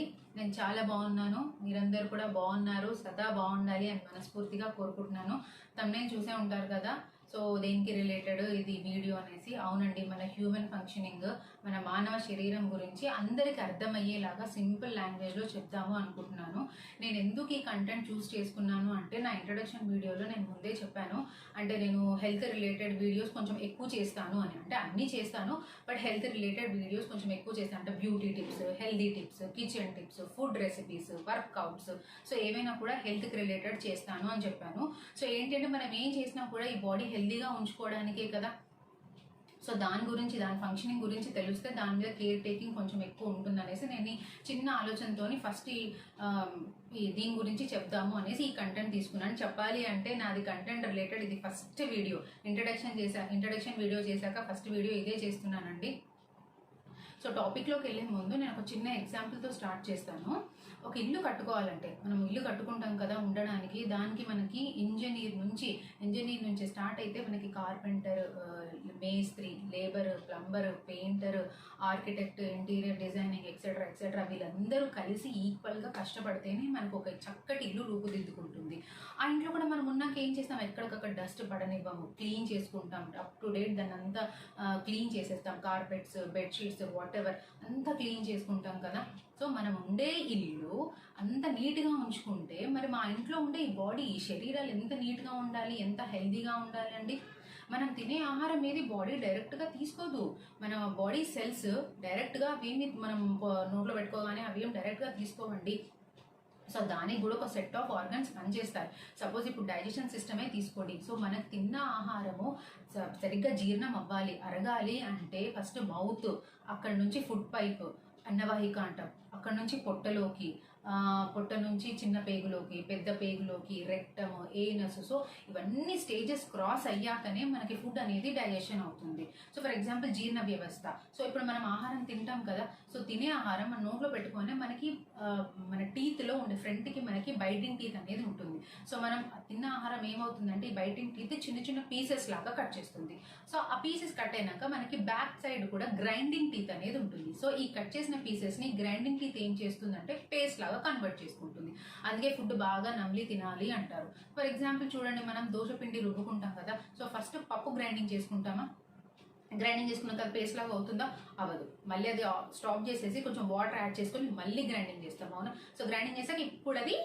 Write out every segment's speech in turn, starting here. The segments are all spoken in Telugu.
అండి నేను చాలా బాగున్నాను. మీరందరూ కూడా బాగున్నారు. సదా బాగుండాలి అని మనస్ఫూర్తిగా కోరుకుంటున్నాను. తమ్నే చూసే ఉంటారు కదా. సో దేనికి రిలేటెడ్ ఇది వీడియో అనేసి? అవునండి మన హ్యూమన్ ఫంక్షనింగ్ మన మానవ శరీరం గురించి అందరికి అర్థమయ్యేలాగా సింపుల్ లాంగ్వేజ్లో చెప్దాము అనుకుంటున్నాను. నేను ఎందుకు ఈ కంటెంట్ చూస్ చేసుకున్నాను అంటే నా ఇంట్రడక్షన్ వీడియోలో నేను ముందే చెప్పాను. అంటే నేను హెల్త్ రిలేటెడ్ వీడియోస్ కొంచెం ఎక్కువ చేస్తాను అని. అంటే అన్నీ చేస్తాను బట్ హెల్త్ రిలేటెడ్ వీడియోస్ కొంచెం ఎక్కువ చేస్తాను. అంటే beauty tips healthy tips kitchen tips food recipes workouts so ఏమైనా కూడా హెల్త్కి రిలేటెడ్ చేస్తాను అని చెప్పాను. సో ఏంటంటే మనం ఏం చేసినా కూడా ఈ బాడీ హెల్దీగా ఉంచుకోవడానికే కదా. సో దాని గురించి దాని ఫంక్షనింగ్ గురించి తెలిస్తే దాని మీద కేర్ టేకింగ్ కొంచెం ఎక్కువ ఉంటుంది అనేసి నేను చిన్న ఆలోచనతోని ఫస్ట్ ఈ ఈ దీని గురించి చెప్దాము అనేసి ఈ కంటెంట్ తీసుకున్నాను. చెప్పాలి అంటే నాది కంటెంట్ రిలేటెడ్ ఇది ఫస్ట్ వీడియో ఇంట్రడక్షన్ చేసా ఇంట్రడక్షన్ వీడియో చేశాక ఫస్ట్ వీడియో ఇదే చేస్తున్నానండి. సో టాపిక్లోకి వెళ్ళే ముందు నేను ఒక చిన్న ఎగ్జాంపుల్తో స్టార్ట్ చేస్తాను. ఒక ఇల్లు కట్టుకోవాలంటే మనం ఇల్లు కట్టుకుంటాం కదా ఉండడానికి దానికి మనకి ఇంజనీర్ నుంచి ఇంజనీర్ నుంచి స్టార్ట్ అయితే మనకి కార్పెంటర్ మేస్త్రి labour plumber painter architect interior designing etcetera etcetera వీళ్ళందరూ కలిసి ఈక్వల్గా కష్టపడితేనే మనకు ఒక చక్కటి ఇల్లు రూపుదిద్దుకుంటుంది. ఆ ఇంట్లో కూడా ఉన్నాక ఏం చేస్తాం? ఎక్కడికక్కడ డస్ట్ పడనివ్వము. క్లీన్ చేసుకుంటాం. అప్ టు డేట్ దాన్ని అంతా క్లీన్ చేసేస్తాం. కార్పెట్స్ బెడ్షీట్స్ వాట్ ఎవర్ అంతా క్లీన్ చేసుకుంటాం కదా. సో మనం ఉండే ఇల్లు అంత నీట్గా ఉంచుకుంటే మరి మా ఇంట్లో ఉండే ఈ బాడీ ఈ శరీరాలు ఎంత నీట్గా ఉండాలి? ఎంత హెల్దీగా ఉండాలి అండి? మనం తినే ఆహారం ఏది బాడీ డైరెక్ట్గా తీసుకోదు. మన బాడీ సెల్స్ డైరెక్ట్గా అవేమి మనం నోట్లో పెట్టుకోగానే అవి ఏం డైరెక్ట్గా తీసుకోవండి. సో దానికి కూడా ఒక సెట్ ఆఫ్ ఆర్గన్స్ పనిచేస్తారు సపోజ్ ఇప్పుడు డైజెషన్ సిస్టమే తీసుకోండి. సో మనకు తిన్న ఆహారము స- సరిగ్గా జీర్ణం అవ్వాలి అరగాలి అంటే ఫస్ట్ మౌత్ అక్కడ నుంచి ఫుడ్ పైప్ అన్నవాహిక అంటాం. అక్కడ నుంచి పొట్టలోకి పొట్ట నుంచి చిన్న పేగులోకి పెద్ద పేగులోకి రెక్టమ్ ఏనస్ సో ఇవన్నీ స్టేజెస్ క్రాస్ అయ్యాకనే మనకి ఫుడ్ అనేది డైజెషన్ అవుతుంది. సో ఫర్ ఎగ్జాంపుల్ జీర్ణ వ్యవస్థ. సో ఇప్పుడు మనం ఆహారం తింటాం కదా సో తినే ఆహారం మన నోట్లో పెట్టుకొని మనకి మన టీత్లో ఉండే ఫ్రంట్కి మనకి బైటింగ్ టీత్ అనేది ఉంటుంది. సో మనం తిన్న ఆహారం ఏమవుతుందంటే ఈ బైటింగ్ టీత్ చిన్న చిన్న పీసెస్ లాగా కట్ చేస్తుంది. సో ఆ పీసెస్ కట్ అయినాక మనకి బ్యాక్ సైడ్ కూడా గ్రైండింగ్ టీత్ అనేది ఉంటుంది. సో ఈ కట్ చేసిన పీసెస్ని గ్రైండింగ్ టీత్ ఏం చేస్తుందంటే పేస్ట్ లాగా కన్వర్ట్ చేసుకుంటుంది. అందుకే ఫుడ్ బాగా నమిలి తినాలి అంటారు. ఫర్ ఎగ్జాంపుల్ చూడండి మనం దోశ పిండి రుబ్బుకుంటాం కదా సో ఫస్ట్ పప్పు గ్రైండింగ్ చేసుకుంటామా? గ్రైండింగ్ చేసుకున్న తర్వాత పేస్ట్ లాగా అవుతుందా? అవ్వదు. మళ్ళీ అది స్టాప్ చేసేసి కొంచెం వాటర్ యాడ్ చేసుకొని మళ్ళీ గ్రైండింగ్ చేస్తాం అవునా? సో గ్రైండింగ్ చేసాక ఇప్పుడు అది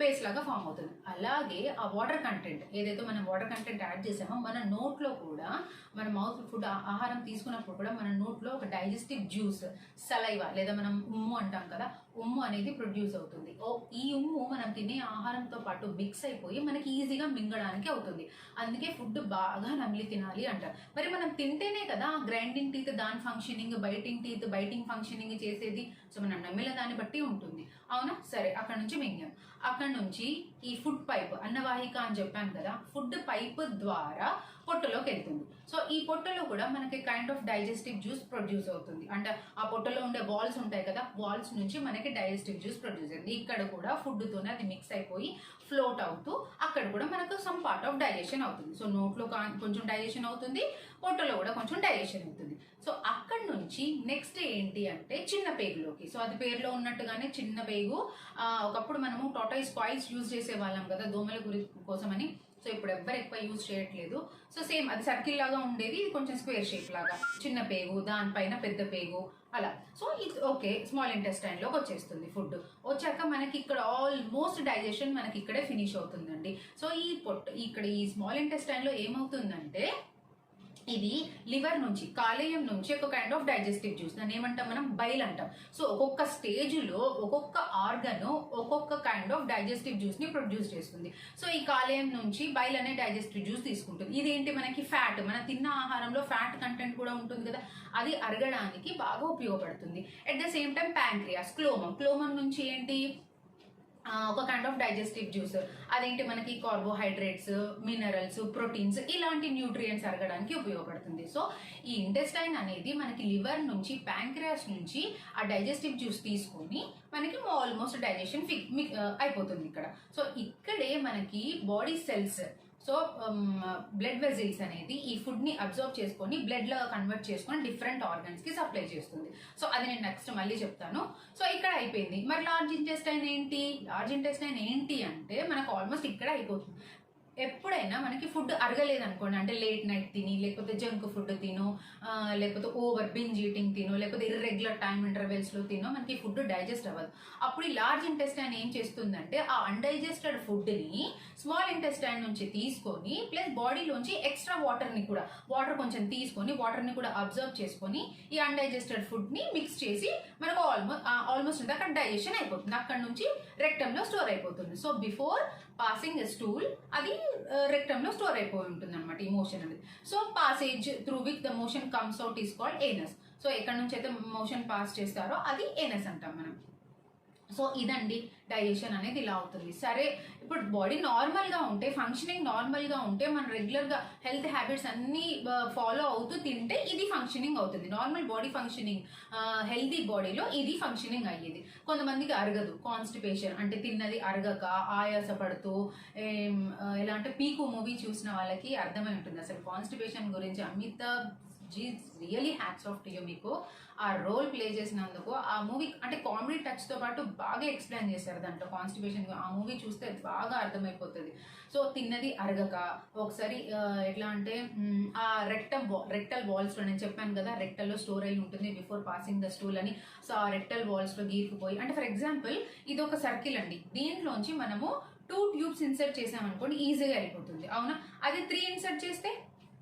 పేస్ట్ లాగా ఫామ్ అవుతుంది. అలాగే ఆ వాటర్ కంటెంట్ ఏదైతే మనం వాటర్ కంటెంట్ యాడ్ చేసామో మన నోట్లో కూడా మన మౌత్ ఫుడ్ ఆహారం తీసుకున్నప్పుడు కూడా మన నోట్లో ఒక డైజెస్టివ్ జ్యూస్ సలైవా లేదా మనం ఉమ్ము అంటాం కదా ఉమ్ము అనేది ప్రొడ్యూస్ అవుతుంది. ఓ ఈ ఉమ్ము మనం తినే ఆహారంతో పాటు మిక్స్ అయిపోయి మనకి ఈజీగా మింగడానికి అవుతుంది. అందుకే ఫుడ్ బాగా నమిలి తినాలి అంటారు మరి మనం తింటేనే కదా గ్రైండింగ్ టీత్ దాని functioning biting teeth biting functioning చేసేది. సో మనం నమ్మిన దాన్ని బట్టి ఉంటుంది. అవునా? సరే అక్కడ నుంచి మింగాం. అక్కడ నుంచి ఈ ఫుడ్ పైప్ అన్నవాహిక అని చెప్పాను కదా ఫుడ్ పైప్ ద్వారా పొట్టలోకి వెళ్తుంది. సో ఈ పొట్టలో కూడా మనకి kind of digestive juice produce అవుతుంది. అంటే ఆ పొట్టలో ఉండే వాల్స్ ఉంటాయి కదా వాల్స్ నుంచి మనకి డైజెస్టివ్ జ్యూస్ ప్రొడ్యూస్ అవుతుంది. ఇక్కడ కూడా ఫుడ్తోనే అది మిక్స్ అయిపోయి ఫ్లోట్ అవుతూ అక్కడ కూడా మనకు సమ్ పార్ట్ ఆఫ్ డైజెషన్ అవుతుంది. సో నోట్లో కొంచెం డైజెషన్ అవుతుంది పొట్టలో కూడా కొంచెం డైజెషన్ అవుతుంది. సో అక్కడ నుంచి నెక్స్ట్ ఏంటి అంటే చిన్న పేగులోకి. సో అది పేరులో ఉన్నట్టుగానే చిన్న పేగు ఒకప్పుడు మనము టోటల్ స్పాయిల్స్ యూజ్ చేసే వాళ్ళం కదా దోమల గురి కోసమని. సో ఇప్పుడు ఎవ్వరు ఎక్కువ యూజ్ చేయట్లేదు. సో సేమ్ అది సర్కిల్ లాగా ఉండేది ఇది కొంచెం స్క్వేర్ షేప్ లాగా. చిన్న పేగు దానిపైన పెద్ద పేగు అలా. సో ఇది ఓకే స్మాల్ ఇంటెస్టైన్లోకి వచ్చేస్తుంది ఫుడ్. వచ్చాక మనకి ఇక్కడ ఆల్మోస్ట్ డైజెషన్ మనకి ఇక్కడే ఫినిష్ అవుతుందండి. సో ఈ పొట్ట ఇక్కడ ఈ స్మాల్ ఇంటెస్టైన్లో ఏమవుతుందంటే ఇది లివర్ నుంచి కాలేయం నుంచి ఒక కైండ్ ఆఫ్ డైజెస్టివ్ జ్యూస్ దాన్ని ఏమంటాం మనం? బైల్ అంటాం. సో ఒక్కొక్క స్టేజ్లో ఒక్కొక్క ఆర్గన్ ఒక్కొక్క కైండ్ ఆఫ్ డైజెస్టివ్ జ్యూస్ని ప్రొడ్యూస్ చేస్తుంది. సో ఈ కాలేయం నుంచి బైల్ అనే డైజెస్టివ్ జ్యూస్ తీసుకుంటుంది. ఇదేంటి మనకి? ఫ్యాట్ మన తిన్న ఆహారంలో ఫ్యాట్ కంటెంట్ కూడా ఉంటుంది కదా. అది అరగడానికి బాగా ఉపయోగపడుతుంది. At the same time pancreas క్లోమం క్లోమం నుంచి ఏంటి? ఒక కైండ్ ఆఫ్ డైజెస్టివ్ జ్యూస్ అదేంటి మనకి కార్బోహైడ్రేట్స్ మినరల్స్ ప్రోటీన్స్ ఇలాంటి న్యూట్రియంట్స్ అరగడానికి ఉపయోగపడుతుంది. సో ఈ ఇంటెస్టైన్ అనేది మనకి లివర్ నుంచి ప్యాంక్రియాస్ నుంచి ఆ డైజెస్టివ్ జ్యూస్ తీసుకొని మనకి ఆల్మోస్ట్ డైజెషన్ అయిపోతుంది ఇక్కడ. సో ఇక్కడే మనకి body cells so blood vessels అనేది ఈ ఫుడ్ని అబ్జర్వ్ చేసుకొని బ్లడ్లో కన్వర్ట్ చేసుకొని డిఫరెంట్ ఆర్గన్స్కి సప్లై చేస్తుంది. సో అది నేను నెక్స్ట్ మళ్ళీ చెప్తాను. సో ఇక్కడ అయిపోయింది. మరి లార్జ్ ఇంటెస్టైన్ ఏంటి? లార్జ్ ఇంటెస్టైన్ ఏంటి అంటే మనకు ఆల్మోస్ట్ ఇక్కడ అయిపోతుంది. ఎప్పుడైనా మనకి ఫుడ్ అరగలేదు అనుకోండి అంటే లేట్ నైట్ తిని లేకపోతే జంక్ ఫుడ్ తినో లేకపోతే ఓవర్ బింజ్ ఈటింగ్ తినో లేకపోతే ఇర్రెగ్యులర్ టైం ఇంటర్వెల్స్లో తినో మనకి ఫుడ్ డైజెస్ట్ అవ్వదు. అప్పుడు ఈ లార్జ్ ఇంటెస్టైన్ ఏం చేస్తుందంటే ఆ అన్డైజెస్టెడ్ ఫుడ్ని స్మాల్ ఇంటెస్టైన్ నుంచి తీసుకొని ప్లస్ బాడీలోంచి ఎక్స్ట్రా వాటర్ని కూడా వాటర్ కొంచెం తీసుకొని వాటర్ని కూడా అబ్జర్వ్ చేసుకొని ఈ అన్డైజెస్టెడ్ ఫుడ్ని మిక్స్ చేసి మనకు ఆల్మోస్ట్ ఆల్మోస్ట్ అంటే అక్కడ డైజెషన్ అయిపోతుంది. అక్కడ నుంచి రెక్టంలో స్టోర్ అయిపోతుంది. సో బిఫోర్ పాసింగ్ స్టూల్ అది రెక్టమ్లో స్టోర్ అయిపోయి ఉంటుంది అనమాట ఈ మోషన్ అనేది. So passage through which the motion comes out is called anus so ఎక్కడ నుంచి అయితే మోషన్ పాస్ చేస్తారో అది ఏనస్ అంటాం మనం. సో ఇదండి డైజెషన్ అనేది ఇలా అవుతుంది. సరే ఇప్పుడు బాడీ నార్మల్గా ఉంటే ఫంక్షనింగ్ నార్మల్గా ఉంటే మనం రెగ్యులర్గా హెల్త్ హ్యాబిట్స్ అన్నీ ఫాలో అవుతూ తింటే ఇది ఫంక్షనింగ్ అవుతుంది. నార్మల్ బాడీ ఫంక్షనింగ్ హెల్తీ బాడీలో ఇది ఫంక్షనింగ్ అయ్యేది. కొంతమందికి అరగదు. కాన్స్టిపేషన్ అంటే తిన్నది అరగక ఆయాసపడుతూ ఎలా అంటే పీకు మూవీ చూసిన వాళ్ళకి అర్థమై ఉంటుంది. అసలు కాన్స్టిపేషన్ గురించి Amitabh ji really hats off to you మీకు. ఆ రోల్ ప్లే చేసినందుకు ఆ మూవీ అంటే కామెడీ టచ్తో పాటు బాగా ఎక్స్ప్లెయిన్ చేశారు దాంట్లో కాన్స్టిపేషన్ ఆ మూవీ చూస్తే బాగా అర్థమైపోతుంది. సో తిన్నది అరగక. ఒకసారి ఎట్లా అంటే ఆ రెక్టల్ రెక్టల్ వాల్స్లో నేను చెప్పాను కదా రెక్టల్లో స్టోర్ అయి ఉంటుంది బిఫోర్ పాసింగ్ ద స్టూల్ అని. సో ఆ రెక్టల్ వాల్స్లో గీరుకుపోయి అంటే ఫర్ ఎగ్జాంపుల్ ఇది ఒక సర్కిల్ అండి. దీంట్లోంచి మనము టూ ట్యూబ్స్ ఇన్సర్ట్ చేసామనుకోండి ఈజీగా అయిపోతుంది. అవునా? అది త్రీ ఇన్సర్ట్ చేస్తే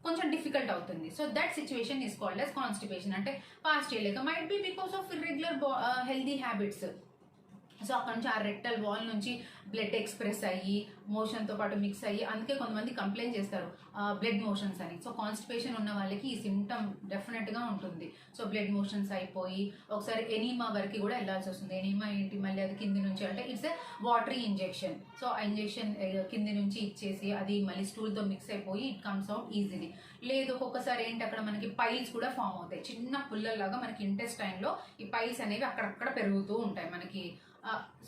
కొంచెం డిఫికల్ట్ అవుతుంది. So that situation is called as constipation అంటే పాస్ చేయలేక. Might be because of irregular healthy habits so అక్కడ నుంచి ఆ రెక్టల్ వాల్ నుంచి బ్లడ్ ఎక్స్ప్రెస్ అయ్యి మోషన్తో పాటు మిక్స్ అయ్యి అందుకే కొంతమంది కంప్లైంట్ చేస్తారు బ్లడ్ మోషన్స్ అని. సో కాన్స్టిపేషన్ ఉన్న వాళ్ళకి ఈ సిమ్టమ్ డెఫినెట్గా ఉంటుంది. సో బ్లడ్ మోషన్స్ అయిపోయి ఒకసారి ఎనీమా వరకు కూడా వెళ్ళాల్సి వస్తుంది. ఎనీమా ఏంటి? మళ్ళీ అది కింది నుంచి అంటే it's a watery injection so ఆ ఇంజెక్షన్ కింది నుంచి ఇచ్చేసి అది మళ్ళీ స్టూల్తో మిక్స్ అయిపోయి ఇట్ కమ్స్ అవుట్ ఈజీలీ లేదు ఒక్కొక్కసారి ఏంటి? అక్కడ మనకి పైల్స్ కూడా ఫామ్ అవుతాయి. చిన్న పుల్లల్లాగా మనకి ఇంటెస్టైన్లో ఈ పైల్స్ అనేవి అక్కడక్కడ పెరుగుతూ ఉంటాయి. మనకి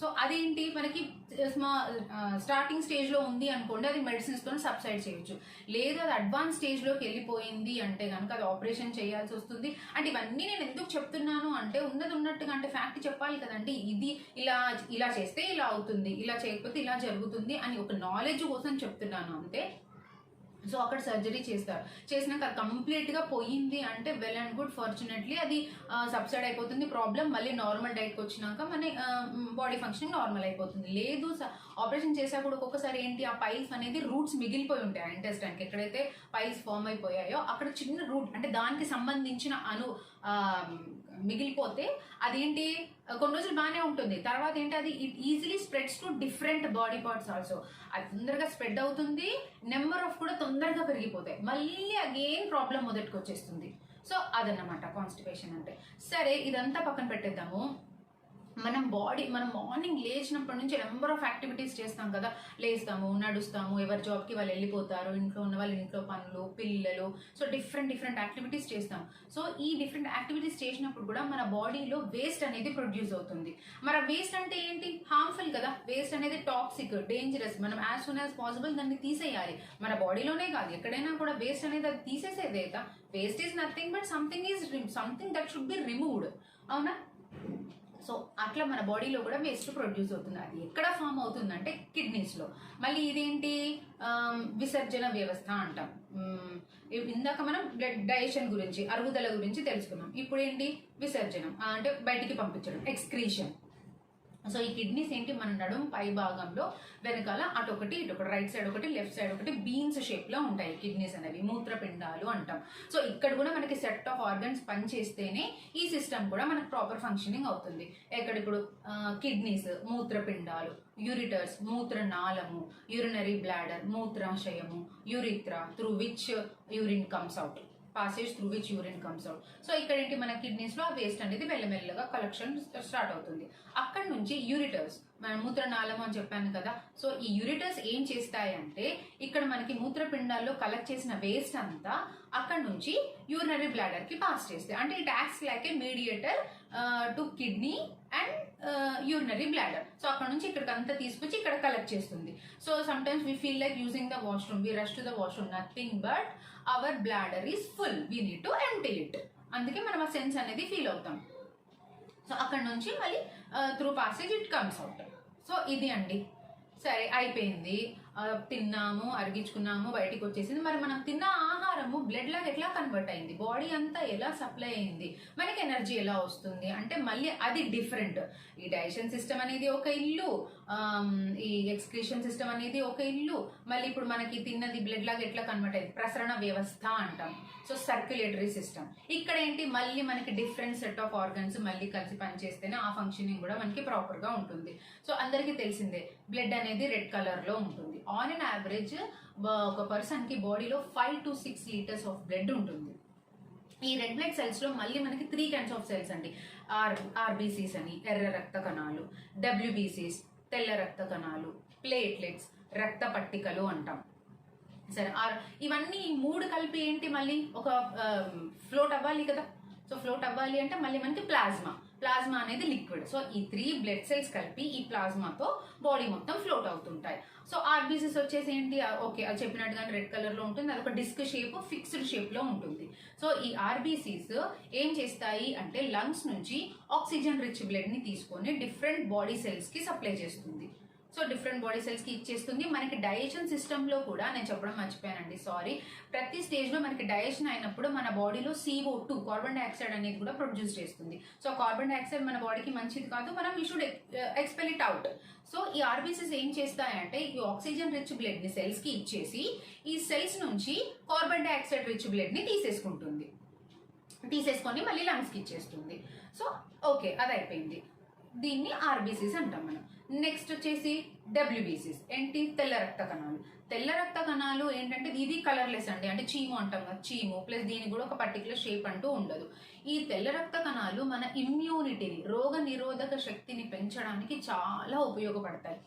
సో అదేంటి? మనకి స్మా స్టార్టింగ్ స్టేజ్లో ఉంది అనుకోండి అది మెడిసిన్స్తో సబ్సైడ్ చేయొచ్చు. లేదు అది అడ్వాన్స్ స్టేజ్లోకి వెళ్ళిపోయింది అంటే కనుక అది ఆపరేషన్ చేయాల్సి వస్తుంది. అంటే ఇవన్నీ నేను ఎందుకు చెప్తున్నాను అంటే ఉన్నది ఉన్నట్టుగా అంటే ఫ్యాక్ట్ చెప్పాలి కదండి. ఇది ఇలా ఇలా చేస్తే ఇలా అవుతుంది ఇలా చేయకపోతే ఇలా జరుగుతుంది అని ఒక నాలెడ్జ్ కోసం చెప్తున్నాను. అంటే సో అక్కడ సర్జరీ చేస్తారు చేసినాక కంప్లీట్గా పోయింది అంటే వెల్ అండ్ గుడ్ ఫార్చునేట్లీ అది సబ్సైడ్ అయిపోతుంది. ప్రాబ్లం మళ్ళీ నార్మల్ డైట్కి వచ్చినాక మన బాడీ ఫంక్షనింగ్ నార్మల్ అయిపోతుంది. లేదు ఆపరేషన్ చేశాక కూడా ఒక్కొక్కసారి ఏంటి ఆ పైల్స్ అనేది రూట్స్ మిగిలిపోయి ఉంటాయి ఆ ఎక్కడైతే పైల్స్ ఫామ్ అయిపోయాయో అక్కడ చిన్న రూట్ అంటే దానికి సంబంధించిన అను మిగిలిపోతే అదేంటి? కొన్ని రోజులు బాగానే ఉంటుంది. తర్వాత ఏంటి? అది it easily spreads to different body parts also అది తొందరగా స్ప్రెడ్ అవుతుంది నెంబర్ ఆఫ్ కూడా తొందరగా పెరిగిపోతాయి. మళ్ళీ అగైన్ ప్రాబ్లం మొదటికి వచ్చేస్తుంది సో అదన్నమాట కాన్స్టిపేషన్ అంటే. సరే ఇదంతా పక్కన పెట్టేద్దాము. మనం బాడీ మనం మార్నింగ్ లేచినప్పటి నుంచి నెంబర్ ఆఫ్ యాక్టివిటీస్ చేస్తాం కదా. లేస్తాము నడుస్తాము ఎవరి జాబ్కి వాళ్ళు వెళ్ళిపోతారు ఇంట్లో ఉన్న వాళ్ళు ఇంట్లో పనులు పిల్లలు సో డిఫరెంట్ డిఫరెంట్ యాక్టివిటీస్ చేస్తాం. సో ఈ డిఫరెంట్ యాక్టివిటీస్ చేసినప్పుడు కూడా మన బాడీలో వేస్ట్ అనేది ప్రొడ్యూస్ అవుతుంది. మరి వేస్ట్ అంటే ఏంటి? హార్మ్ఫుల్ కదా. వేస్ట్ అనేది టాక్సిక్ డేంజరస్ మనం యాజ్ సూన్ యాజ్ పాసిబుల్ దాన్ని తీసేయాలి. మన బాడీలోనే కాదు ఎక్కడైనా కూడా వేస్ట్ అనేది అది తీసేసేదే waste is nothing but something is something that should be removed అవునా? సో అట్లా మన బాడీలో కూడా వేస్ట్ ప్రొడ్యూస్ అవుతుంది. అది ఎక్కడ ఫామ్ అవుతుందంటే కిడ్నీస్లో మళ్ళీ ఇదేంటి? విసర్జన వ్యవస్థ అంటాం. ఇందాక మనం బ్లడ్ డైజెషన్ గురించి అరుగుదల గురించి తెలుసుకున్నాం. ఇప్పుడు ఏంటి విసర్జనం అంటే బయటికి పంపించడం ఎక్స్క్రీషన్. సో ఈ కిడ్నీస్ ఏంటి? మన నడుము పై భాగంలో వెనకాల అటు ఒకటి ఇటు ఒకటి రైట్ సైడ్ ఒకటి లెఫ్ట్ సైడ్ ఒకటి బీన్స్ షేప్లో ఉంటాయి కిడ్నీస్ అనేవి మూత్రపిండాలు అంటాం. సో ఇక్కడ కూడా మనకి సెట్ ఆఫ్ ఆర్గన్స్ పనిచేస్తేనే ఈ సిస్టమ్ కూడా మనకు ప్రాపర్ ఫంక్షనింగ్ అవుతుంది. ఎక్కడ ఇప్పుడు కిడ్నీస్ మూత్రపిండాలు యూరిటర్స్ మూత్రనాళము urinary bladder మూత్రాశయము urethra through which urine comes out. Passage through which urine comes out so ఇక్కడ ఏంటి మన కిడ్నీస్లో ఆ వేస్ట్ అనేది మెల్లమెల్లగా కలెక్షన్ స్టార్ట్ అవుతుంది. అక్కడ నుంచి యూరిటర్స్ మన మూత్రనాళం అని చెప్పాను కదా. సో ఈ యూరిటర్స్ ఏం చేస్తాయి అంటే ఇక్కడ మనకి మూత్రపిండాల్లో కలెక్ట్ చేసిన వేస్ట్ అంతా అక్కడ నుంచి యూరినరీ బ్లాడర్కి పాస్ చేస్తాయి. అంటే it acts like a mediator to kidney and urinary bladder so అక్కడ నుంచి ఇక్కడికి అంతా తీసుకొచ్చి ఇక్కడ కలెక్ట్ చేస్తుంది. So sometimes we feel like using the washroom we rush to the washroom nothing but our bladder is full we need to empty it అందుకే మనం ఆ సెన్స్ అనేది ఫీల్ అవుతాం. సో అక్కడ నుంచి మళ్ళీ through passage it comes out so ఇది అండి. సరే అయిపోయింది. తిన్నాము అరిగించుకున్నాము బయటికి వచ్చేసింది. మరి మనం తిన్న ఆహారము బ్లడ్ లాగా ఎట్లా కన్వర్ట్ అయింది? బాడీ అంతా ఎలా సప్లై అయింది? మనకి ఎనర్జీ ఎలా వస్తుంది? అంటే మళ్ళీ అది డిఫరెంట్ ఈ డైజెషన్ సిస్టమ్ అనేది ఒక ఇల్లు. ఈ ఎక్స్క్రీషన్ సిస్టమ్ అనేది ఒక ఇల్లు. మళ్ళీ ఇప్పుడు మనకి తిన్నది బ్లడ్ లాగా ఎట్లా కన్వర్ట్ అయింది ప్రసరణ వ్యవస్థ అంటాం. So circulatory system. ఇక్కడ ఏంటి? మళ్ళీ మనకి డిఫరెంట్ సెట్ ఆఫ్ ఆర్గన్స్ మళ్ళీ కలిసి పనిచేస్తేనే ఆ ఫంక్షనింగ్ కూడా మనకి ప్రాపర్గా ఉంటుంది. సో అందరికీ తెలిసిందే బ్లడ్ అనేది రెడ్ కలర్లో ఉంటుంది. ఆన్ అన్ యావరేజ్ ఒక పర్సన్కి బాడీలో five to six litres of blood ఉంటుంది. ఈ రెడ్ బ్లడ్ సెల్స్లో మళ్ళీ మనకి త్రీ కైండ్స్ ఆఫ్ సెల్స్ అండి. ఆర్ ఆర్బీసీస్ అని ఎర్ర రక్త కణాలు డబ్ల్యూబీసీస్ తెల్ల రక్త కణాలు ప్లేట్లెట్స్ రక్త పట్టికలు అంటాం. సరే ఆర్ ఇవన్నీ మూడు కలిపి ఏంటి మళ్ళీ? ఒక ఫ్లోట్ అవ్వాలి కదా? సో ఫ్లోట్ అవ్వాలి అంటే మళ్ళీ మనకి ప్లాజ్మా ప్లాజ్మా అనేది లిక్విడ్. సో ఈ త్రీ బ్లడ్ సెల్స్ కలిపి ఈ ప్లాజ్మాతో బాడీ మొత్తం ఫ్లోట్ అవుతుంటాయి. సో ఆర్బీసీస్ వచ్చేసి ఏంటి? ఓకే అది చెప్పినట్టుగా రెడ్ కలర్లో ఉంటుంది అదొక డిస్క్ షేప్ ఫిక్స్డ్ షేప్లో ఉంటుంది. సో ఈ ఆర్బీసీస్ ఏం చేస్తాయి అంటే లంగ్స్ నుంచి ఆక్సిజన్ రిచ్ బ్లడ్ని తీసుకొని డిఫరెంట్ బాడీ సెల్స్కి సప్లై చేస్తుంది. సో డిఫరెంట్ బాడీ సెల్స్కి ఇచ్చేస్తుంది. మనకి డైజెషన్ సిస్టంలో కూడా నేను చెప్పడం మర్చిపోయానండి సారీ ప్రతి స్టేజ్లో మనకి డైజెషన్ అయినప్పుడు మన బాడీలో సిఓ టూ కార్బన్ డైఆక్సైడ్ అనేది కూడా ప్రొడ్యూస్ చేస్తుంది. సో కార్బన్ డైఆక్సైడ్ మన బాడీకి మంచిది కాదు మనం you should expel it out so ఈ ఆర్బీసీస్ ఏం చేస్తాయంటే ఈ ఆక్సిజన్ రిచ్ బ్లడ్ని సెల్స్కి సెల్స్కి ఇచ్చేసి ఈ సెల్స్ నుంచి కార్బన్ డైఆక్సైడ్ రిచ్ బ్లడ్ని తీసేసుకుంటుంది. తీసేసుకొని మళ్ళీ లంగ్స్కి ఇచ్చేస్తుంది. సో ఓకే అది అయిపోయింది. దీన్ని ఆర్బీసీస్ అంటాం మనం. నెక్స్ట్ వచ్చేసి డబ్ల్యూబీసీస్ ఏంటి? తెల్ల రక్త కణాలు. తెల్ల రక్త కణాలు ఏంటంటే ఇది కలర్లెస్ అండి. అంటే చీము అంటాం కదా చీము. ప్లస్ దీనికి కూడా ఒక పర్టికులర్ షేప్ అంటూ ఉండదు. ఈ తెల్ల రక్త కణాలు మన ఇమ్యూనిటీని రోగ నిరోధక శక్తిని పెంచడానికి చాలా ఉపయోగపడతాయి.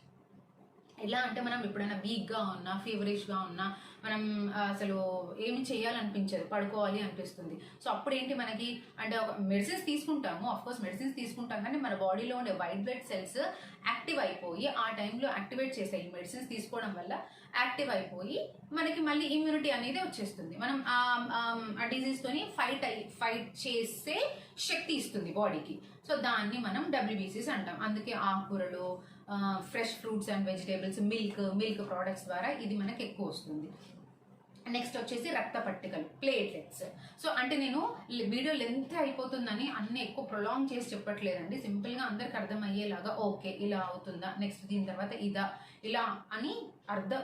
ఎలా అంటే మనం ఎప్పుడైనా వీక్గా ఉన్నా ఫీవరిష్గా ఉన్నా మనం అసలు ఏమి చేయాలనిపించదు పడుకోవాలి అనిపిస్తుంది. సో అప్పుడు ఏంటి మనకి అంటే ఒక మెడిసిన్స్ తీసుకుంటాము కోర్స్ మెడిసిన్స్ తీసుకుంటాం కానీ మన బాడీలో ఉండే వైట్ బ్లడ్ సెల్స్ యాక్టివ్ అయిపోయి ఆ టైంలో యాక్టివేట్ చేసాయి మెడిసిన్స్ తీసుకోవడం వల్ల యాక్టివ్ అయిపోయి మనకి మళ్ళీ ఇమ్యూనిటీ అనేది వచ్చేస్తుంది. మనం ఆ- ఆ- ఫైట్ అయి ఫైట్ చేసే శక్తి ఇస్తుంది బాడీకి సో దాన్ని మనం డబ్ల్యూబీసీస్ అంటాం. అందుకే ఆకుకూరలు fresh fruits and vegetables milk milk products ద్వారా ఇది మనకి ఎక్కువ వస్తుంది. నెక్స్ట్ వచ్చేసి రక్త పట్టికలు ప్లేట్లెట్స్ సో అంటే నేను వీడియో లెంత్ అయిపోతుందని అన్ని ఎక్కువ ప్రొలాంగ్ చేసి చెప్పట్లేదండి. సింపుల్గా అందరికి అర్థమయ్యేలాగా ఓకే ఇలా అవుతుందా నెక్స్ట్ దీని తర్వాత ఇదా ఇలా అని అర్థం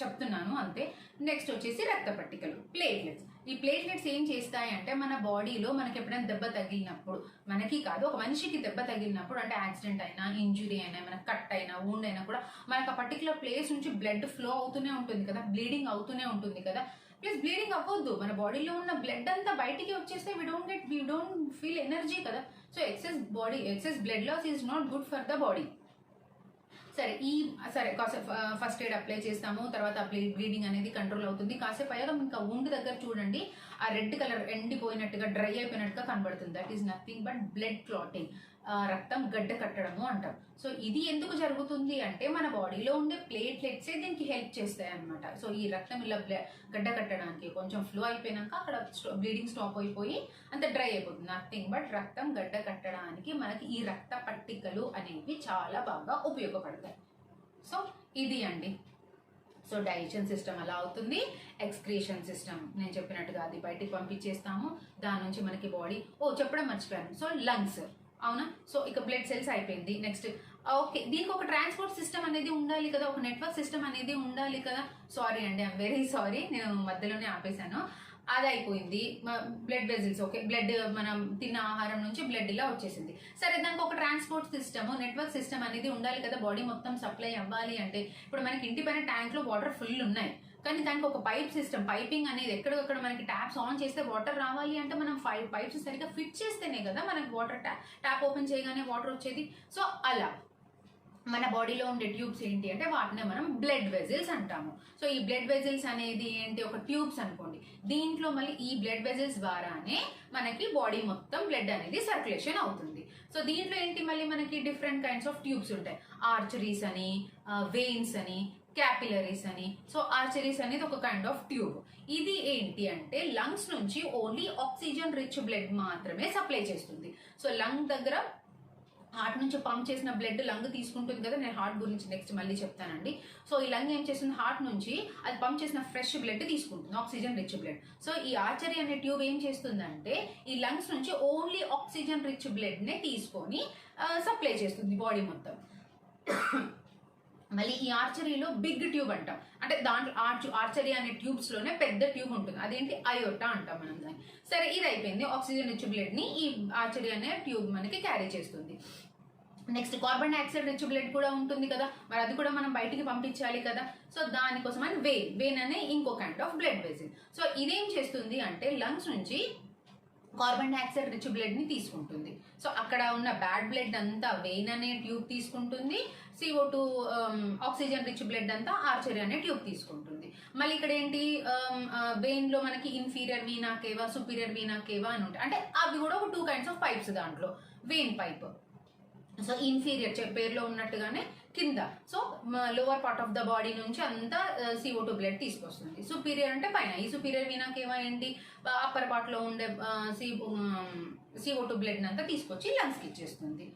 చెప్తున్నాను అంతే. నెక్స్ట్ వచ్చేసి రక్త పట్టికలు ప్లేట్లెట్స్ ఈ ప్లేట్లెట్స్ ఏం చేస్తాయి అంటే మన బాడీలో మనకి ఎప్పుడైనా దెబ్బ తగిలినప్పుడు మనకి కాదు ఒక మనిషికి దెబ్బ తగిలినప్పుడు అంటే యాక్సిడెంట్ అయినా ఇంజురీ అయినా మనకి కట్ అయినా ఊండ్ అయినా కూడా మనకు ఆ పర్టికులర్ ప్లేస్ నుంచి బ్లడ్ ఫ్లో అవుతూనే ఉంటుంది కదా బ్లీడింగ్ అవుతూనే ఉంటుంది కదా. ప్లస్ బ్లీడింగ్ అవ్వద్దు. మన బాడీలో ఉన్న బ్లడ్ అంతా బయటికి వచ్చేస్తే we don't get we don't feel energy కదా. So excess body excess blood loss is not good for the body సరే ఈ సరే కాసేపు ఫస్ట్ ఎయిడ్ అప్లై చేస్తాము తర్వాత బ్లీడింగ్ అనేది కంట్రోల్ అవుతుంది. కాసేపు అయ్యాక ఇంకా ఉండి దగ్గర చూడండి ఆ రెడ్ కలర్ ఎండిపోయినట్టుగా డ్రై అయిపోయినట్టుగా కనబడుతుంది. That is nothing but blood clotting రక్తం గడ్డ కట్టడము అంటాం. సో ఇది ఎందుకు జరుగుతుంది అంటే మన బాడీలో ఉండే ప్లేట్లెట్సే దీనికి హెల్ప్ చేస్తాయి అనమాట సో ఈ రక్తం ఇలా గడ్డ కట్టడానికి కొంచెం ఫ్లో అయిపోయినాక అక్కడ బ్లీడింగ్ స్టాప్ అయిపోయి అంత డ్రై అయిపోతుంది. నథింగ్ బట్ రక్తం గడ్డ కట్టడానికి మనకి ఈ రక్త పట్టికలు అనేవి చాలా బాగా ఉపయోగపడతాయి. సో ఇది అండి. సో డైజెషన్ సిస్టమ్ అలా అవుతుంది. ఎక్స్క్రీషన్ సిస్టమ్ నేను చెప్పినట్టుగా అది బయటికి పంపించేస్తాము. దాని నుంచి మనకి బాడీ ఓ చెప్పడం మర్చిపోయాను. So lungs. అవునా? సో ఇక బ్లడ్ సెల్స్ అయిపోయింది. నెక్స్ట్ ఓకే దీనికి ఒక ట్రాన్స్పోర్ట్ సిస్టమ్ అనేది ఉండాలి కదా? ఒక నెట్వర్క్ సిస్టమ్ అనేది ఉండాలి కదా? సారీ అండి ఐమ్ వెరీ సారీ నేను మధ్యలోనే ఆపేశాను. అది అయిపోయింది. బ్లడ్ వెజిల్స్ ఓకే బ్లడ్ మనం తిన్న ఆహారం నుంచి బ్లడ్ ఇలా వచ్చేసింది. సరే దానికి ఒక ట్రాన్స్పోర్ట్ సిస్టమ్ నెట్వర్క్ సిస్టమ్ అనేది ఉండాలి కదా? బాడీ మొత్తం సప్లై అవ్వాలి అంటే. ఇప్పుడు మనకి ఇంటి పైన ట్యాంక్లో వాటర్ ఫుల్ ఉన్నాయి. కానీ దానికి ఒక పైప్ సిస్టమ్ పైపింగ్ అనేది ఎక్కడెక్కడ మనకి ట్యాప్స్ ఆన్ చేస్తే వాటర్ రావాలి అంటే మనం ఫైవ్ పైప్స్ సరిగ్గా ఫిట్ చేస్తేనే కదా మనకి వాటర్ ట్యాప్ ఓపెన్ చేయగానే వాటర్ వచ్చేది. సో అలా. మన బాడీలో ఉండే ట్యూబ్స్ ఏంటి అంటే వాటినే మనం బ్లడ్ వెజిల్స్ అంటాము. సో ఈ బ్లడ్ వెజిల్స్ అనేది ఏంటి? ఒక ట్యూబ్స్ అనుకోండి. దీంట్లో మళ్ళీ ఈ బ్లడ్ వెజిల్స్ ద్వారానే మనకి బాడీ మొత్తం బ్లడ్ అనేది సర్క్యులేషన్ అవుతుంది. సో దీంట్లో ఏంటి మళ్ళీ మనకి డిఫరెంట్ కైండ్స్ ఆఫ్ ట్యూబ్స్ ఉంటాయి. ఆర్చరీస్ అని వెయిన్స్ అని క్యాపిలరీస్ అని. సో ఆర్చరీస్ అనేది ఒక కైండ్ ఆఫ్ ట్యూబ్ ఇది ఏంటి అంటే లంగ్స్ నుంచి ఓన్లీ ఆక్సిజన్ రిచ్ బ్లడ్ మాత్రమే సప్లై చేస్తుంది. సో లంగ్ దగ్గర హార్ట్ నుంచి పంప్ చేసిన బ్లడ్ లంగ్ తీసుకుంటుంది కదా నేను హార్ట్ గురించి నెక్స్ట్ మళ్ళీ చెప్తానండి. సో ఈ లంగ్ ఏం చేస్తుంది? హార్ట్ నుంచి అది పంప్ చేసిన ఫ్రెష్ బ్లడ్ తీసుకుంటుంది ఆక్సిజన్ రిచ్ బ్లడ్ సో ఈ ఆర్చరీ అనే ట్యూబ్ ఏం చేస్తుందంటే ఈ లంగ్స్ నుంచి ఓన్లీ ఆక్సిజన్ రిచ్ బ్లడ్నే తీసుకొని సప్లై చేస్తుంది బాడీ మొత్తం. మళ్ళీ ఈ ఆర్చరీలో బిగ్ ట్యూబ్ అంటాం. అంటే దాంట్లో ఆర్చ్ ఆర్చరీ అనే ట్యూబ్స్లోనే పెద్ద ట్యూబ్ ఉంటుంది. అదేంటి? అయోటా అంటాం మనం దాన్ని. సరే ఇది అయిపోయింది. ఆక్సిజన్ రిచ్ బ్లడ్ని ఈ ఆర్చరీ అనే ట్యూబ్ మనకి క్యారీ చేస్తుంది. Next carbon dioxide rich blood కూడా ఉంటుంది కదా. మరి అది కూడా మనం బయటికి పంపించాలి కదా. సో దానికోసం అని వేన్ వేన్ అనే ఇంకో kind of blood vessel so ఇదేం చేస్తుంది అంటే లంగ్స్ నుంచి కార్బన్ డైఆక్సైడ్ రిచ్ బ్లడ్ని తీసుకుంటుంది. సో అక్కడ ఉన్న బ్యాడ్ బ్లడ్ అంతా వెయిన్ అనే ట్యూబ్ తీసుకుంటుంది. CO two oxygen rich blood అంతా ఆర్చరీ అనే ట్యూబ్ తీసుకుంటుంది. మళ్ళీ ఇక్కడ ఏంటి? Um, uh, వెయిన్లో మనకి inferior vena cava superior vena cava అని ఉంటాయి. అంటే అవి కూడా ఒక టూ కైండ్స్ ఆఫ్ పైప్స్ దాంట్లో. వెయిన్ పైప్ సో ఇన్ఫీరియర్ పేరులో ఉన్నట్టుగానే కింద. So lower part of the body నుంచి అంతా సిఓ టూ బ్లడ్ తీసుకొస్తుంది. సుపీరియర్ అంటే పైన. ఈ సుపీరియర్ వినాకేమో ఏంటి అప్పర్ పార్ట్లో ఉండే సిఓ టూ బ్లడ్ అంతా తీసుకొచ్చి లంగ్స్కి ఇచ్చేస్తుంది.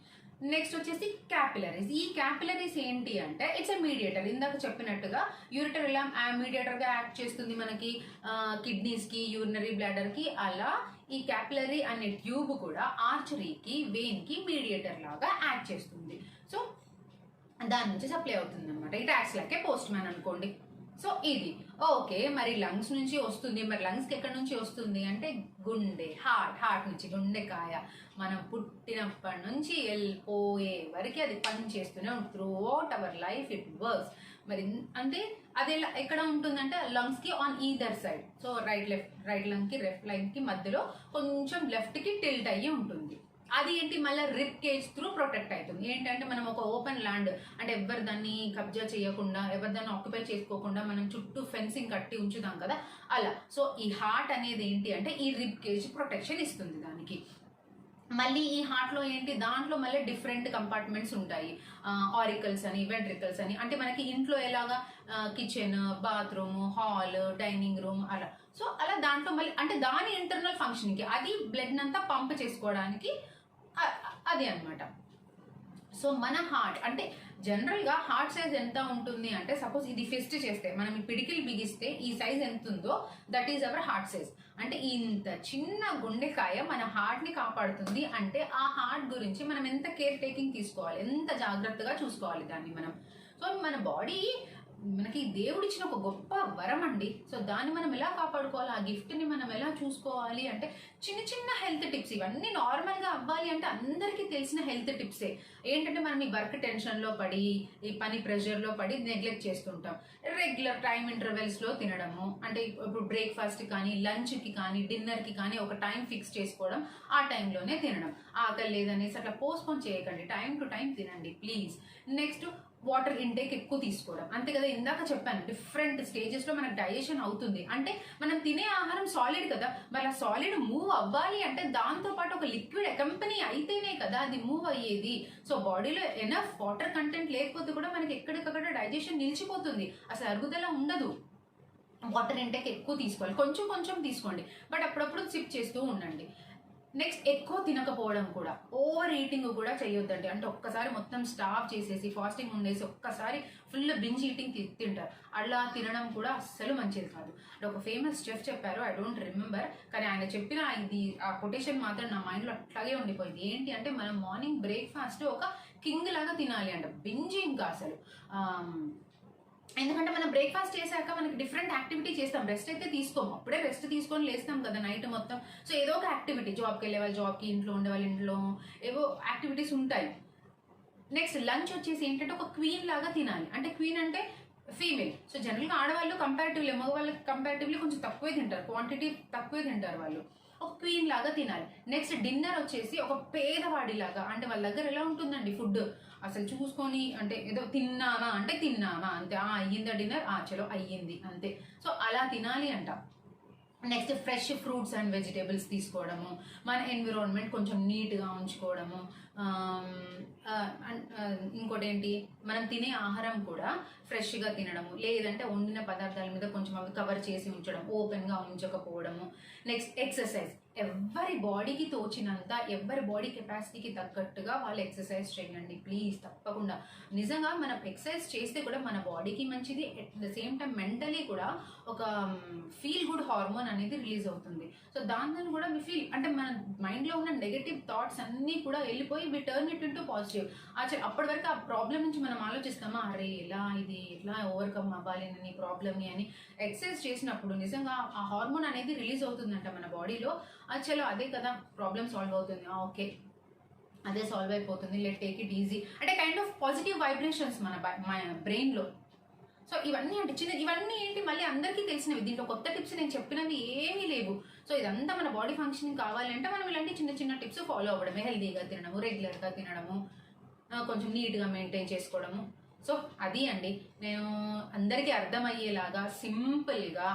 నెక్స్ట్ వచ్చేసి క్యాపిలరీస్ ఈ క్యాపిలరీస్ ఏంటి అంటే ఇట్స్ ఎ మీడియేటర్ ఇందాక చెప్పినట్టుగా యూరిటర్ ఇలా మీడియేటర్గా యాక్ట్ చేస్తుంది మనకి కిడ్నీస్కి యూరినరీ బ్లాడర్కి అలా ఈ క్యాపిలరీ అనే ట్యూబ్ కూడా ఆర్చరీకి వెయిన్కి మీడియేటర్ లాగా యాక్ట్ చేస్తుంది. సో దాని నుంచి సప్లై అవుతుంది అనమాట it acts like postman అనుకోండి. సో ఇది. ఓకే మరి లంగ్స్ నుంచి వస్తుంది. మరి లంగ్స్కి ఎక్కడి నుంచి వస్తుంది? అంటే గుండె హార్ట్ హార్ట్ నుంచి గుండెకాయ. మనం పుట్టినప్పటి నుంచి వెళ్ళిపోయే వరకు అది పని చేస్తూనే ఉంటుంది. Throughout our life it works మరి అంటే అది ఎక్కడ ఉంటుందంటే లంగ్స్కి on either side so right left right లంగ్కి left line మధ్యలో కొంచెం లెఫ్ట్కి టిల్ట్ అయ్యి ఉంటుంది. అది ఏంటి? మళ్ళీ రిప్ కేజ్ త్రూ ప్రొటెక్ట్ అవుతుంది. ఏంటంటే మనం ఒక ఓపెన్ ల్యాండ్ అంటే ఎవరు దాన్ని కబ్జా చేయకుండా ఎవరు దాన్ని ఆక్యుపై చేసుకోకుండా మనం చుట్టూ ఫెన్సింగ్ కట్టి ఉంచుదాం కదా? అలా. సో ఈ హార్ట్ అనేది ఏంటి అంటే ఈ రిప్ కేజ్ ప్రొటెక్షన్ ఇస్తుంది దానికి. మళ్ళీ ఈ హార్ట్లో ఏంటి? దాంట్లో మళ్ళీ డిఫరెంట్ కంపార్ట్మెంట్స్ ఉంటాయి. ఆరికల్స్ అని వెంట్రికల్స్ అని. అంటే మనకి ఇంట్లో ఎలాగా? Kitchen bathroom hall dining room అలా. సో అలా దాంట్లో మళ్ళీ అంటే దాని ఇంటర్నల్ ఫంక్షన్కి అది బ్లడ్ అంతా పంప్ చేసుకోవడానికి అది అన్నమాట. సో మన హార్ట్ అంటే జనరల్గా హార్ట్ సైజ్ ఎంత ఉంటుంది అంటే సపోజ్ ఇది ఫిస్ట్ చేస్తే మనం ఈ పిడికిలు బిగిస్తే ఈ సైజ్ ఎంత ఉందో that is our heart size. అంటే ఇంత చిన్న గుండెకాయ మన హార్ట్ని కాపాడుతుంది అంటే ఆ హార్ట్ గురించి మనం ఎంత కేర్ టేకింగ్ తీసుకోవాలి ఎంత జాగ్రత్తగా చూసుకోవాలి దాన్ని మనం. సో మన బాడీ మనకి దేవుడిచ్చిన ఒక గొప్ప వరం అండి సో దాన్ని మనం ఎలా కాపాడుకోవాలి? ఆ గిఫ్ట్ని మనం ఎలా చూసుకోవాలి? అంటే చిన్న చిన్న హెల్త్ టిప్స్ ఇవన్నీ నార్మల్గా అవ్వాలి అంటే అందరికీ తెలిసిన హెల్త్ టిప్సే. ఏంటంటే మనం ఈ వర్క్ టెన్షన్లో పడి ఈ పని ప్రెషర్లో పడి నెగ్లెక్ట్ చేస్తుంటాం. రెగ్యులర్ టైం ఇంటర్వెల్స్లో తినడము అంటే ఇప్పుడు బ్రేక్ఫాస్ట్ కానీ లంచ్కి కానీ డిన్నర్కి కానీ ఒక టైం ఫిక్స్ చేసుకోవడం ఆ టైంలోనే తినడం. ఆకలి లేదనేసి అట్లా పోస్ట్పోన్ చేయకండి. టైం టు టైం తినండి ప్లీజ్. నెక్స్ట్ వాటర్ ఇంటేక్ ఎక్కువ తీసుకోవడం. అంతే కదా ఇందాక చెప్పాను డిఫరెంట్ స్టేజెస్లో మనకు డైజెషన్ అవుతుంది. అంటే మనం తినే ఆహారం సాలిడ్ కదా మరి ఆ సాలిడ్ మూవ్ అవ్వాలి అంటే దాంతో పాటు ఒక లిక్విడ్ అకంపెనీ అయితేనే కదా అది మూవ్ అయ్యేది. సో బాడీలో ఎనఫ్ వాటర్ కంటెంట్ లేకపోతే కూడా మనకి ఎక్కడికక్కడ డైజెషన్ నిలిచిపోతుంది. అసలు అరుగుదల ఉండదు. వాటర్ ఇంటేక్ ఎక్కువ తీసుకోవాలి. కొంచెం కొంచెం తీసుకోండి. బట్ అప్పుడప్పుడు సిప్ చేస్తూ ఉండండి. నెక్స్ట్ ఎక్కువ తినకపోవడం కూడా. ఓవర్ ఈటింగ్ కూడా చేయొద్దండి. అంటే ఒక్కసారి మొత్తం స్టాప్ చేసేసి ఫాస్టింగ్ ఉండేసి ఒక్కసారి ఫుల్ బింజ్ ఈటింగ్ తింటారు. అలా తినడం కూడా అస్సలు మంచిది కాదు. ఒక ఫేమస్ చెఫ్ చెప్పారు ఐ డోంట్ రిమెంబర్ కానీ ఆయన చెప్పిన ఇది ఆ కొటేషన్ మాత్రం నా మైండ్లో అట్లాగే ఉండిపోయింది. ఏంటి అంటే మనం మార్నింగ్ బ్రేక్ఫాస్ట్ ఒక కింగ్ లాగా తినాలి అంట. బింజ్ ఇంకా అసలు. ఎందుకంటే మనం బ్రేక్ఫాస్ట్ చేశాక మనకి డిఫరెంట్ యాక్టివిటీ చేస్తాం. రెస్ట్ అయితే తీసుకోము అప్పుడే రెస్ట్ తీసుకొని లేస్తాం కదా నైట్ మొత్తం. సో ఏదో ఒక యాక్టివిటీ జాబ్కి వెళ్ళే వాళ్ళు జాబ్కి ఇంట్లో ఉండే వాళ్ళ ఇంట్లో ఏవో యాక్టివిటీస్ ఉంటాయి. నెక్స్ట్ లంచ్ వచ్చేసి ఏంటంటే ఒక క్వీన్ లాగా తినాలి. అంటే క్వీన్ అంటే ఫీమేల్ సో జనరల్గా ఆడవాళ్ళు కంపారిటివ్లీ మగవాళ్ళకి కంపారిటివ్లీ కొంచెం తక్కువే తింటారు. క్వాంటిటీ తక్కువే తింటారు వాళ్ళు. ఒక క్వీన్ లాగా తినాలి. నెక్స్ట్ డిన్నర్ వచ్చేసి ఒక పేదవాడిలాగా అంటే వాళ్ళ దగ్గర ఎలా ఉంటుందండి ఫుడ్ అసలు చూసుకొని అంటే ఏదో తిన్నామా అంటే తిన్నామా అంతే ఆ అయ్యిందా డిన్నర్ ఆ చలో అయ్యింది అంతే. సో అలా తినాలి అంట. Next fresh fruits and vegetables తీసుకోవడము మన ఎన్విరాన్మెంట్ కొంచెం నీట్గా ఉంచుకోవడము ఇంకోటి ఏంటి మనం తినే ఆహారం కూడా ఫ్రెష్గా తినడము లేదంటే వండిన పదార్థాల మీద కొంచెం అవి కవర్ చేసి ఉంచడం ఓపెన్గా ఉంచకపోవడము. నెక్స్ట్ ఎక్సర్సైజ్ ఎవరి బాడీకి తోచినంత ఎవరి బాడీ కెపాసిటీకి తగ్గట్టుగా వాళ్ళు ఎక్సర్సైజ్ చేయండి. ప్లీజ్ తప్పకుండా. నిజంగా మనం ఎక్సర్సైజ్ చేస్తే కూడా మన బాడీకి మంచిది at the same time mentally కూడా ఒక ఫీల్ గుడ్ హార్మోన్ అనేది రిలీజ్ అవుతుంది. సో దాని కూడా మీ ఫీల్ అంటే మన మైండ్లో ఉన్న నెగటివ్ థాట్స్ అన్నీ కూడా వెళ్ళిపోయి we turn it into positive ఆ అప్పటి వరకు ఆ ప్రాబ్లం నుంచి మనం ఆలోచిస్తామా? అరే ఎలా ఇది? ఎట్లా ఓవర్కమ్ అవ్వాలి నీ ప్రాబ్లమ్ని అని ఎక్సర్సైజ్ చేసినప్పుడు నిజంగా ఆ హార్మోన్ అనేది రిలీజ్ అవుతుందంట మన బాడీలో అది చలో అదే కదా ప్రాబ్లమ్ సాల్వ్ అవుతుంది. ఓకే అదే సాల్వ్ అయిపోతుంది. లెట్ టేక్ ఇట్ ఈజీ అంటే కైండ్ ఆఫ్ పాజిటివ్ వైబ్రేషన్స్ మన మన బ్రెయిన్లో సో ఇవన్నీ అంటే చిన్న ఇవన్నీ ఏంటి మళ్ళీ అందరికీ తెలిసినవి. దీంట్లో కొత్త టిప్స్ నేను చెప్పినవి ఏమీ లేవు. సో ఇదంతా మన బాడీ ఫంక్షనింగ్ కావాలంటే మనం ఇలాంటి చిన్న చిన్న టిప్స్ ఫాలో అవ్వడమే. హెల్తీగా తినడము రెగ్యులర్గా తినడము కొంచెం నీట్గా మెయింటైన్ చేసుకోవడము. సో అది అండి. నేను అందరికీ అర్థమయ్యేలాగా సింపుల్గా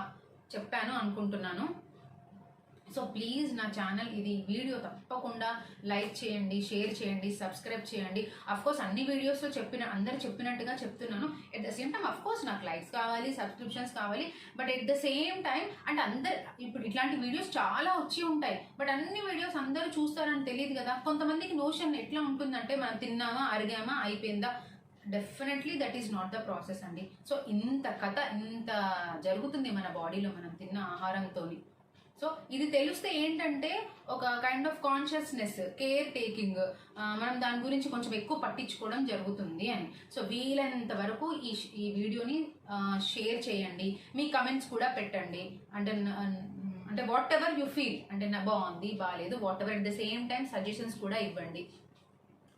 చెప్పాను అనుకుంటున్నాను. సో ప్లీజ్ నా ఛానల్ ఇది వీడియో తప్పకుండా లైక్ చేయండి షేర్ చేయండి సబ్స్క్రైబ్ చేయండి. అఫ్ కోర్స్ అన్ని వీడియోస్లో చెప్పిన అందరు చెప్పినట్టుగా చెప్తున్నాను. At the same time of course నాకు లైక్స్ కావాలి సబ్స్క్రిప్షన్స్ కావాలి. But at the same time and అందరు ఇప్పుడు ఇట్లాంటి వీడియోస్ చాలా వచ్చి ఉంటాయి. బట్ అన్ని వీడియోస్ అందరూ చూస్తారని తెలియదు కదా. కొంతమందికి నోషన్ ఎట్లా ఉంటుందంటే మనం తిన్నామా అరిగామా అయిపోయిందా? Definitely that is not the process అండి. సో ఇంత కథ ఇంత జరుగుతుంది మన బాడీలో మనం తిన్న ఆహారంతోని. సో ఇది తెలిస్తే ఏంటంటే ఒక kind of consciousness care taking మనం దాని గురించి కొంచెం ఎక్కువ పట్టించుకోవడం జరుగుతుంది అని. సో వీలైనంత వరకు ఈ ఈ వీడియోని షేర్ చేయండి. మీ కమెంట్స్ కూడా పెట్టండి. అంటే అంటే వాట్ ఎవర్ యు ఫీల్ అంటే నా బాగుంది బాగాలేదు whatever at the same time suggestions కూడా ఇవ్వండి.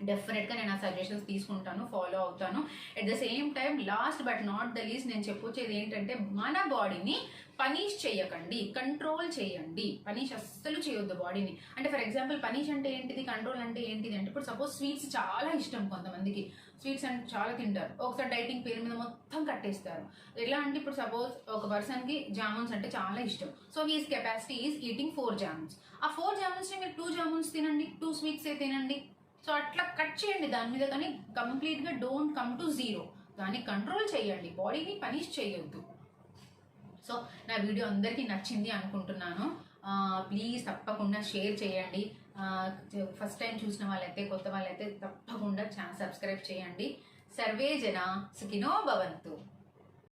డెఫినెట్గా నేను ఆ సజెషన్స్ తీసుకుంటాను ఫాలో అవుతాను. At the same time last but not the least నేను చెప్పొచ్చేది ఏంటంటే మన బాడీని పనిష్ చేయకండి కంట్రోల్ చేయండి. పనిష్ అస్సలు చేయొద్దు బాడీని అంటే ఫర్ ఎగ్జాంపుల్ పనిష్ అంటే ఏంటిది కంట్రోల్ అంటే ఏంటిది అంటే ఇప్పుడు సపోజ్ స్వీట్స్ చాలా ఇష్టం కొంతమందికి. స్వీట్స్ అంటే చాలా తింటారు. ఒకసారి డైటింగ్ పేరు మీద మొత్తం కట్టేస్తారు. ఎలా అంటే ఇప్పుడు సపోజ్ ఒక పర్సన్కి జామున్స్ అంటే చాలా ఇష్టం. So his capacity is eating four jamuns ఆ ఫోర్ జామున్స్ మీరు టూ జామున్స్ తినండి టూ స్వీట్సే తినండి. సో అట్లా కట్ చేయండి దాని మీద కానీ కంప్లీట్గా డోంట్ కమ్ టు జీరో దాన్ని కంట్రోల్ చేయండి. బాడీని పనిష్ చేయొద్దు. సో నా వీడియో అందరికీ నచ్చింది అనుకుంటున్నాను. ప్లీజ్ తప్పకుండా షేర్ చేయండి. ఫస్ట్ టైం చూసిన వాళ్ళైతే కొత్త వాళ్ళైతే తప్పకుండా ఛానల్ సబ్స్క్రైబ్ చేయండి. సర్వే జన సుఖినో భవంతు.